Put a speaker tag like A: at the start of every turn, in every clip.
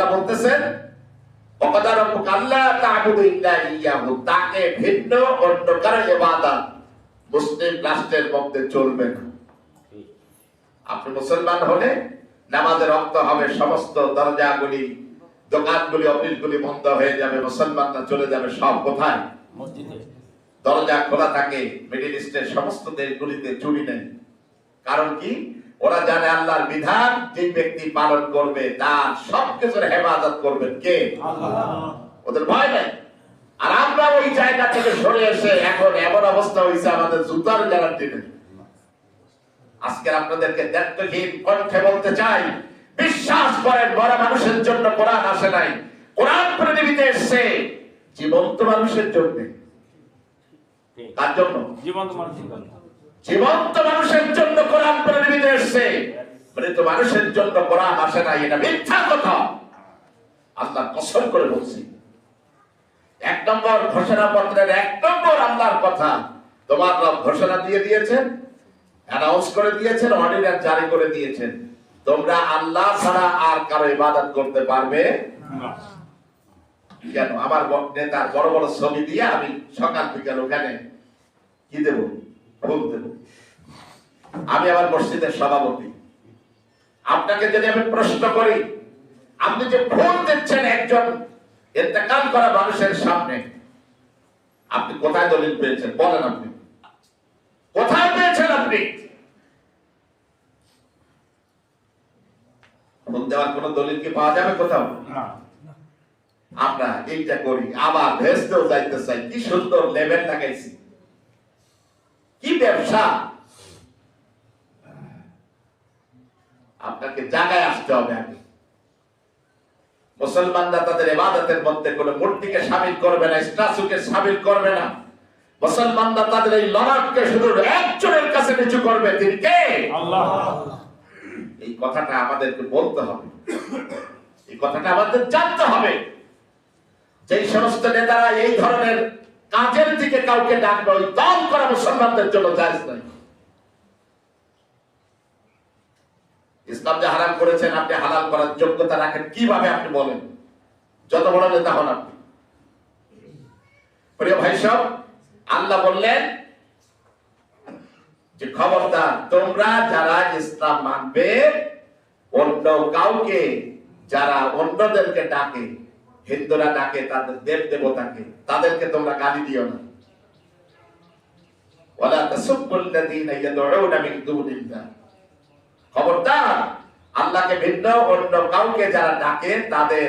A: আল্লাহ বলতেছেন ওয়াকাদা রাব্বুকা আল্লা তা'বুদু ইল্লা ইয়াহু তাকে ভিন্ন অন্য কারও ইবাদত মুসলিম রাষ্ট্রের মধ্যে চলবে না। আপনি মুসলমান হলে নামাজের রক্ত হবে সমস্ত দরজাগুলি দোকানগুলি অফিসগুলি বন্ধ হয়ে যাবে মুসলমানরা চলে যাবে সব কোথায়? দরজা খোলা থাকে মিডিল ইস্টের সমস্ত দেশগুলিতে চুরি নেই। কারণ কি? ওরা জানে আল্লাহর বিধান যে ব্যক্তি পালন করবে তার সবকিছুর হেফাজত করবেন কে? ওদের ভয় নেই? আর আমরা ওই জায়গা থেকে সরে এসে এখন এমন অবস্থা হয়েছে আমাদের জুতার গ্যারান্টি নেই আজকে আপনাদেরকে দায়িত্বহীন কণ্ঠে বলতে চাই বিশ্বাস করেন বড় মানুষের জন্য কোরআন আসে নাই। কোরআন পৃথিবীতে এসছে জীবন্ত মানুষের জন্য। কার জন্য?
B: জীবন্ত মানুষের জন্য।
A: জীবন্ত মানুষের জন্য কোরআন পৃথিবীতে এসছে। মৃত মানুষের জন্য কোরআন আসে নাই, এটা মিথ্যা কথা। আল্লাহ কসম করে বলছি। এক নম্বর ঘোষণাপত্রের এক নম্বর আল্লাহর কথা। তোমার রব ঘোষণা দিয়ে দিয়েছেন অ্যানাউন্স করে দিয়েছেন অর্ডিনার জারি করে দিয়েছেন। তোমরা আল্লাহ ছাড়া আর কারও ইবাদত করতে পারবে কেন? আমার নেতার বড় বড় ছবি দিয়ে আমি সকাল বিকাল ওখানে কি দেব? ফুল আমি আমার মসজিদের সভাপতি। আপনাকে যদি আমি প্রশ্ন করি আপনি যে ফুল দিচ্ছেন একজন ইন্তেকাল করা মানুষের সামনে আপনি কোথায় দলিল পেয়েছেন? বলেন আপনি। কোথায় পেয়েছেন আপনি? ফুল দেওয়ার কোন দলিল কি পাওয়া যাবে কোথাও? আমরা এইটা করি। আবার ভেস্তেও যাইতে চাই। কি সুন্দর লেভেল লাগাইছি। কি ব্যবসা? আপনাকে জায়গায় আসতে হবে আগে। মুসলমানরা তাদের এবাদতের মধ্যে কোনো মূর্তিকে সামিল করবে না স্ট্যাচুকে সামিল করবে না। মুসলমানরা তাদের এই লড়াককে শুধু একজনের কাছে নিচু করবে তিনি কে?
B: আল্লাহ।
A: এই কথাটা আমাদেরকে বলতে হবে। এই কথাটা আমাদের জানতে হবে। যে সমস্ত নেতারা এই ধরনের কাজের দিকে কাউকে ডাকবে ওই দল করা মুসলমানদের জন্য জায়েজ নাই ইসলাম যে হারাম করেছেন, আপনি হালাল করার যোগ্যতা রাখেন, কীভাবে আপনি বলেন? যত বড় নেতা হন আপনি। প্রিয় ভাই সব, আল্লাহ বললেন যে, খবরদার, তোমরা যারা ইসলাম মানবে, অন্য কাউকে, যারা অন্যদেরকে ডাকে, হিন্দুরা ডাকে, তাদের দেব দেবতাকে, তাদেরকে তোমরা গালি দিও না। ওয়ালা তাসুব্বুল্লাযীনা ইয়াদউনা মিন দুনিল্লাহ। খবরদার আল্লাহকে ভিন্ন অন্য কাউকে যারা ডাকে তাদের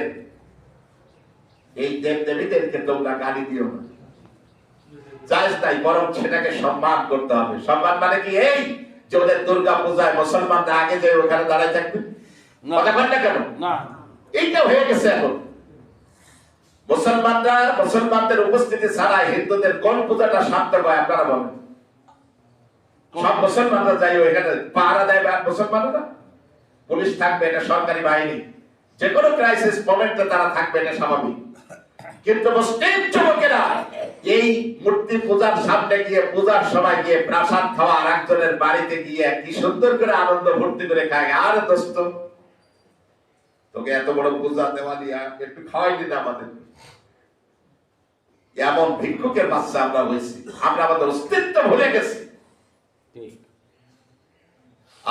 A: এই দেব দেবীদেরকে তোমরা গালি দিও না। জায়েজ নাই বরং সেটাকে সম্মান করতে হবে। সম্মান মানে কি? এই যে ওদের দুর্গা পূজায় মুসলমানরা আগে যে ওখানে দাঁড়ায় থাকবে?
B: না।
A: কথা বল না কেন? এইটা হয়ে গেছে এখন। মুসলমানরা মুসলমানদের উপস্থিতি ছাড়া হিন্দুদের কোন পূজাটা শান্ত হয় আপনারা বলেন? সব মুসলমানরা যাই এখানে, পাহারা দেয় বা মুসলমানরা পুলিশ থাকবে, এটা সরকারি বাহিনী। যে কোনো ক্রাইসিস মোমেন্টে তারা থাকবে, এটা স্বাভাবিক। কিন্তু মুসলিম যুবকেরা, এই মূর্তি পূজার সামনে গিয়ে, পূজার সময় গিয়ে প্রাসাদ খাওয়া আর একজনের বাড়িতে গিয়ে কি সুন্দর করে আনন্দ ভর্তি করে খায়। আর দোস্ত, তোকে এত বড় পূজা দেওয়া দিয়ে একটু খাওয়াই দিন আমাদের। এমন ভিক্ষুকের বাচ্চা আমরা হয়েছি। আমরা আমাদের অস্তিত্ব ভুলে গেছি।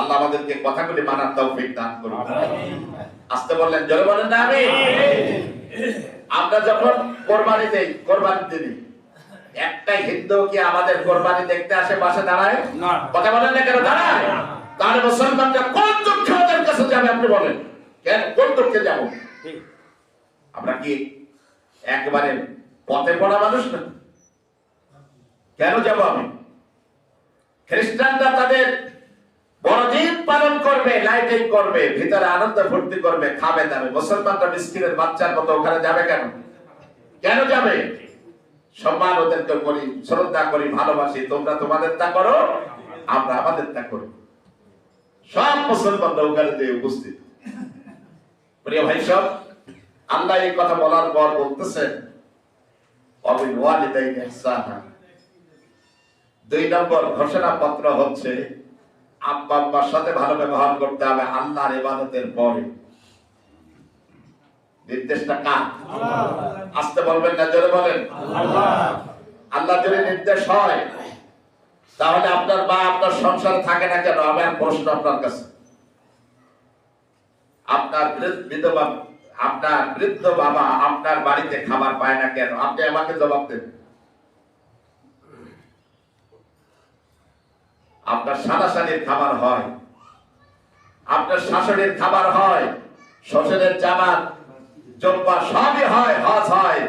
A: আল্লাহ আমাদেরকে কথাগুলি মানার তৌফিক দান করুন। আসতে বললেন জোরে বলেন না আমি আমরা যখন কোরবানি দেই কোরবানি দিই একটা হিন্দু কি আমাদের কোরবানি দেখতে আসে পাশে দাঁড়ায়?
B: না।
A: কথা বলেন না কেন দাঁড়ায়। তাহলে মুসলমানরা কোন দুঃখে ওদের কাছে যাবে আপনি বলেন। কেন? কোন দুঃখে যাব? আমরা কি একবারে পথে পড়া মানুষ না? কেন যাব আমি? খ্রিস্টানরা তাদের বড়দিন পালন করবে, লাইটিং করবে, ভিতরে আনন্দ ফুর্তি করবে, খাবে, দাবে। মুসলমানরা মিসকিনের বাচ্চার মতো ওখানে যাবে কেন? কেন যাবে? সম্মান ওদেরকে করি, শ্রদ্ধা করি, ভালোবাসি, তোমরা তোমাদের তা করো, আমরা আমাদের তা করি। সব মুসলমানরা ওখানে যেয়ে উপস্থিত। প্রিয় ভাই সব, আল্লাহ এই কথা বলার পর বলতেছেন অবিল ওয়ালিদাইন দুই নম্বর ঘোষণাপত্র হচ্ছে আব্বা আব্বার সাথে ভালো ব্যবহার করতে হবে আল্লাহর ইবাদতের পরে। নির্দেশটা কার? আসতে বলবেন না জোরে বলেন। আল্লাহ। যদি নির্দেশ হয় তাহলে আপনার মা আপনার সংসারে থাকে না কেন? আমার প্রশ্ন আপনার কাছে। আপনার বৃদ্ধ- বিধবা আপনার বৃদ্ধ বাবা আপনার বাড়িতে খাবার পায় না কেন? আপনি আমাকে জবাব দেন। আপনার সারাসারির খাবার হয়। আপনার শাশুড়ির খাবার হয় শ্বশুরের জামাত জব্বা সবই হয় হজ হয়।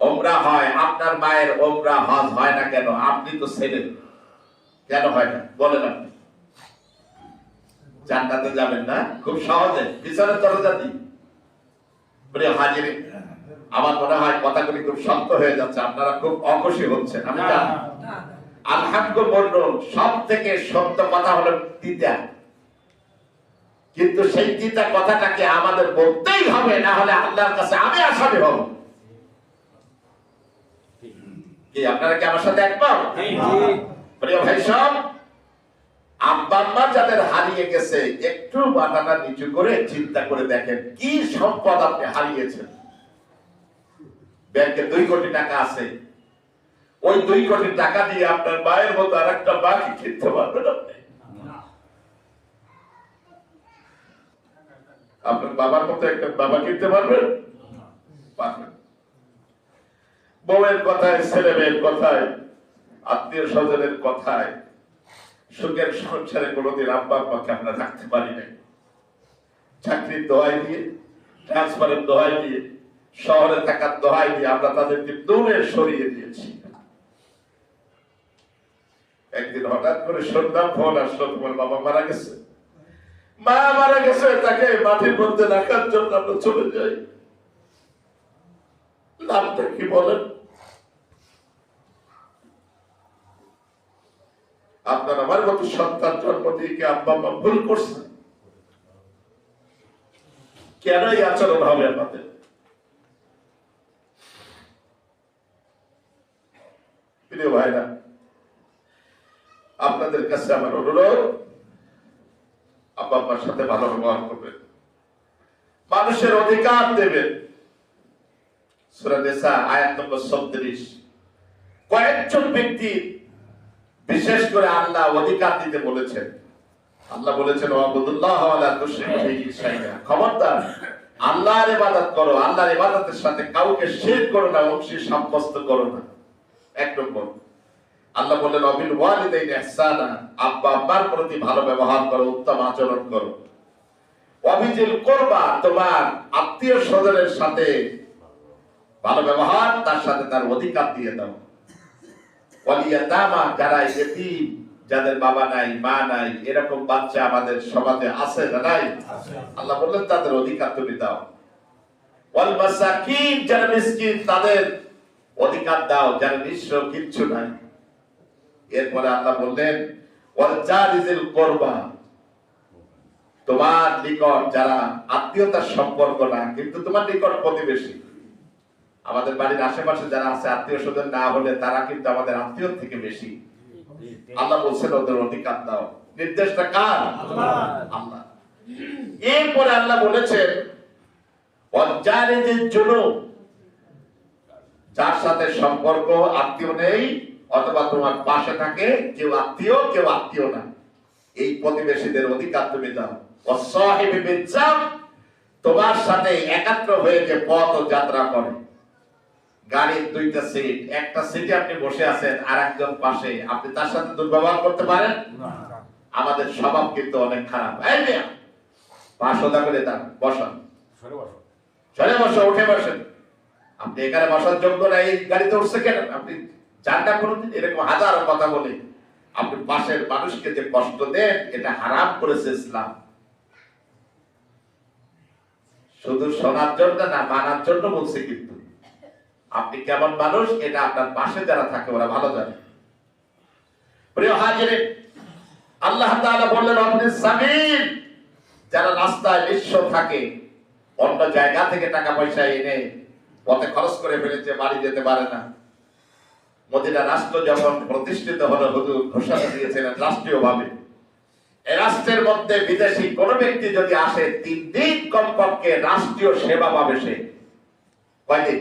A: ওমরা হয় আপনার মায়ের ওমরা হজ হয় না কেন? আপনি তো ছেলে। কেন হয় না? বলেন আপনি। জান্নাতে যাবেন না? খুব সহজে। পিছনের দিই। হাজির। আমার মনে হয় কথাগুলি খুব শক্ত হয়ে যাচ্ছে। আপনারা খুব অখুশি হচ্ছেন। আমি জানি। আলহামদুলিল্লাহ সব থেকে সত্য কথা হলো তিতা। কিন্তু সেই তিতা কথাটাকে আমাদের বলতেই হবে না হলে আল্লাহর কাছে আমি আসামি হব। কি আপনারা কি আমার সাথে একমত? প্রিয় ভাই সব আব্বা আম্মা যাদের হারিয়ে গেছে একটু মাথাটা নিচু করে চিন্তা করে দেখেন কি সম্পদ আপনি হারিয়েছেন। ব্যাংকে দুই কোটি টাকা আছে ওই দুই কোটি টাকা দিয়ে আপনার মায়ের মতো আর একটা বাকি কিনতে পারবেন আপনি? আপনার বাবার মতো একটা বাবা কিনতে পারবেন? বউয়ের কথায়, ছেলে মেয়ের কথায়, আত্মীয় স্বজনের কথায়, সুখের সংসারে কোনোদিন আব্বা আব্বাকে আমরা রাখতে পারি নাই। চাকরির দোহাই দিয়ে ট্রান্সফারের দোহাই দিয়ে, শহরে থাকার দোহাই দিয়ে আমরা তাদেরকে দূরে সরিয়ে দিয়েছি। একদিন হঠাৎ করে শুনলাম ফোন আসলো, তোমার বাবা মারা গেছে। মা মারা গেছে, তাকে মাটির মধ্যে রাখার জন্য আমরা চলে যাই। লাভটা কি বলেন? আপনার আমার মতো সন্তান জন্ম দিয়ে কি আব্বা আম্মা ভুল করছে? কেন এই আচরণ হবে আমাদের? প্রিয় ভাইরা আপনাদের কাছে আমার অনুরোধ, আব্বা আব্বার সাথে ভালো ব্যবহার করবেন। মানুষের অধিকার দেবেন। সূরা আয়াত নম্বর 36 কয়েকজন ব্যক্তি বিশেষ করে আল্লাহ অধিকার দিতে বলেছেন। আল্লাহ বলেছেন আল্লাহর ইবাদত করো, আল্লাহর ইবাদতের সাথে কাউকে শিরক করো না, অংশী সাব্যস্ত করো না। এক নম্বর। আল্লাহ বললেন অবিল ওয়ালিদাইন ইহসানা আব্বা আব্বার প্রতি ভালো ব্যবহার করো উত্তম আচরণ করো। অভিজিল করবা তোমার আত্মীয় স্বজনের সাথে ভালো ব্যবহার তার সাথে তার অধিকার দিয়ে দাও। ওয়ালিয়াতামা যারা এতিম যাদের বাবা নাই মা নাই এরকম বাচ্চা আমাদের সমাজে আছে না নাই? আল্লাহ বললেন তাদের অধিকার তুমি দাও। ওয়াল মাসাকিন যারা মিসকিন তাদের অধিকার দাও যারা নিঃস্ব কিচ্ছু নাই। এরপরে আল্লাহ বললেন করবা। তোমার নিকট যারা আত্মীয়তার সম্পর্ক না কিন্তু তোমার নিকট প্রতিবেশী। আমাদের বাড়ির আশেপাশে যারা আছে আত্মীয় স্বজন না হলে তারা কিন্তু আমাদের আত্মীয় থেকে বেশি। আল্লাহ বলছেন ওদের অধিকার দাও। নির্দেশটা কার? আল্লাহ। এরপরে আল্লাহ বলেছেন অজ্জারিদের জন্য যার সাথে সম্পর্ক আত্মীয় নেই অথবা তোমার পাশে থাকে কেউ আত্মীয় কেউ আত্মীয় না। এই প্রতিবেশীদের অধিকার তুমি দাও। তোমার সাথে একাত্র হয়ে যে পথ যাত্রা করে। গাড়ির দুইটা সিট একটা সিটে আপনি বসে আছেন আর একজন পাশে। আপনি তার সাথে দুর্ব্যবহার করতে পারেন? আমাদের স্বভাব কিন্তু অনেক খারাপ। এই পা সোজা করে দাঁড়ান বসান চলে বসো। উঠে বসেন আপনি এখানে বসার যোগ্য না এই গাড়িতে উঠছে কেন? আপনি চানটা করুন এরকম হাজারো কথা বলে। আপনি পাশের মানুষকে যে কষ্ট দেন, এটা হারাম করেছে ইসলাম। শুধু শোনার জন্য না, মানার জন্য বলছে কিন্তু। আপনি কেমন মানুষ, এটা আপনার পাশে যারা থাকে, ওরা ভালো জানে। প্রিয় হাজিরে, আল্লাহ তাআলা বললেন, আপনি সামিল। যারা রাস্তায় নিঃস্ব থাকে, অন্য জায়গা থেকে টাকা পয়সা এনে পথে খরচ করে ফেলেছে, বাড়ি যেতে পারে না। মদিনা রাষ্ট্র যখন প্রতিষ্ঠিত হলো হুজুর ঘোষণা দিয়েছিলেন রাষ্ট্রীয় ভাবে এই রাষ্ট্রের মধ্যে বিদেশি কোন ব্যক্তি যদি আসে তিন দিন কমপক্ষে রাষ্ট্রীয় সেবা পাবে সে। কয়দিন?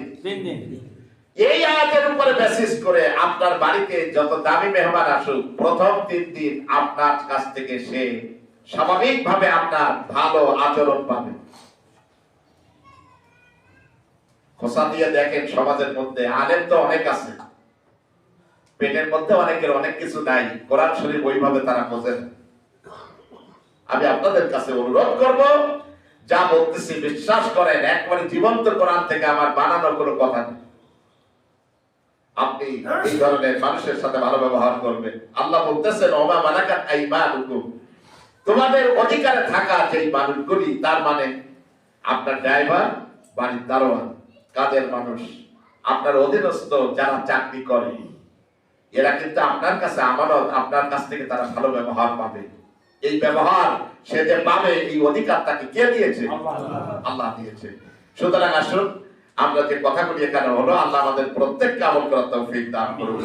A: এই আয়াতের উপরে বেসিস করে আপনার বাড়িতে যত দামি মেহমান আসুক প্রথম তিন দিন আপনার কাছ থেকে সে স্বাভাবিকভাবে আপনার ভালো আচরণ পাবে। খোসা দিয়ে দেখেন সমাজের মধ্যে আলেম তো অনেক আছে। পেটের মধ্যে অনেকের অনেক কিছু নাই। কোরআন শরীফ ওইভাবে তারা বোঝে আমি আপনাদের কাছে অনুরোধ করব, যা বলতেছি বিশ্বাস করেন, একবারে জীবন্ত কোরআন থেকে আমার বানানো কোনো কথা নেই। আপনি এই ধরনের মানুষের সাথে ভালো ব্যবহার করবেন। আল্লাহ বলতেছেন তোমাদের অধিকারে থাকা যেই মানুষগুলি, তার মানে আপনার ড্রাইভার, বাড়ির দারোয়ান, কাজের মানুষ, আপনার অধীনস্থ যারা চাকরি করে। এরা কিন্তু আপনার কাছে আমানত, আপনার কাছ থেকে তারা ভালো ব্যবহার পাবে। এই ব্যবহার সে যে পাবে এই অধিকার তাকে কে দিয়েছে? আল্লাহ দিয়েছে। সুতরাং আসুন, আমরা যে কথাগুলি এখানে হলো, আল্লাহ আমাদের প্রত্যেককে আমল করার তৌফিক দান করুন।